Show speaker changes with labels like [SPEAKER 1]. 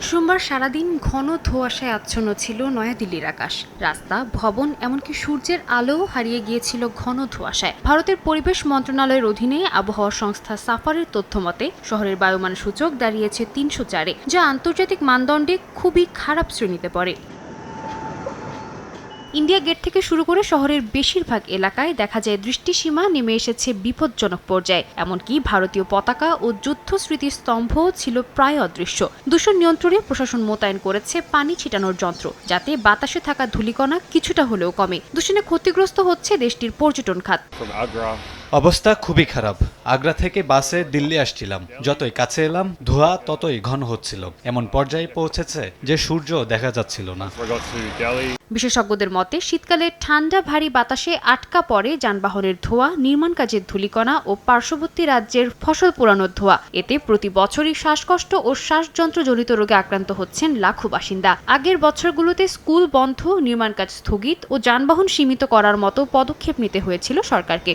[SPEAKER 1] সোমবার সারাদিন ঘন ধোয়াশায় আচ্ছন্ন ছিল নয়াদিল্লির আকাশ। রাস্তা, ভবন, এমনকি সূর্যের আলোও হারিয়ে গিয়েছিল ঘন ধোয়াশায়। ভারতের পরিবেশ মন্ত্রণালয়ের অধীনে আবহাওয়া সংস্থা সাফারের তথ্য মতে, শহরের বায়ুমান সূচক দাঁড়িয়েছে তিনশো চারে, যা আন্তর্জাতিক মানদণ্ডে খুবই খারাপ শ্রেণীতে পড়ে। ইন্ডিয়া গেট থেকে শুরু করে শহরের বেশিরভাগ এলাকায় দেখা যায় দৃষ্টিসীমা নেমে এসেছে বিপজ্জনক পর্যায়ে। এমনকি ভারতীয় পতাকা ও যুদ্ধ স্মৃতির স্তম্ভও ছিল প্রায় অদৃশ্য। দূষণ নিয়ন্ত্রণে প্রশাসন মোতায়েন করেছে পানি ছিটানোর যন্ত্র, যাতে বাতাসে থাকা ধূলিকণা কিছুটা হলেও কমে। দূষণে ক্ষতিগ্রস্ত হচ্ছে দেশটির পর্যটন খাত।
[SPEAKER 2] অবস্থা খুবই খারাপ। আগ্রা থেকে বাসে দিল্লি আসছিলাম। যতই কাছে এলাম, ধোঁয়া ততই ঘন হচ্ছিল। এমন পর্যায়ে পৌঁছেছে যে সূর্য দেখা যাচ্ছিল না.
[SPEAKER 1] বিশেষজ্ঞদের মতে, শীতকালে ঠান্ডা, ভারী বাতাসে আটকা পড়ে যানবাহনের ধোঁয়া, নির্মাণ কাজের ধূলিকণা ও পার্শ্ববর্তী রাজ্যের ফসল পোড়ানোর ধোঁয়া। এতে প্রতি বছরই শ্বাসকষ্ট ও শ্বাসযন্ত্রজনিত রোগে আক্রান্ত হচ্ছেন লাখো বাসিন্দা। আগের বছরগুলোতে স্কুল বন্ধ, নির্মাণ কাজ স্থগিত ও যানবাহন সীমিত করার মতো পদক্ষেপ নিতে হয়েছিল সরকারকে।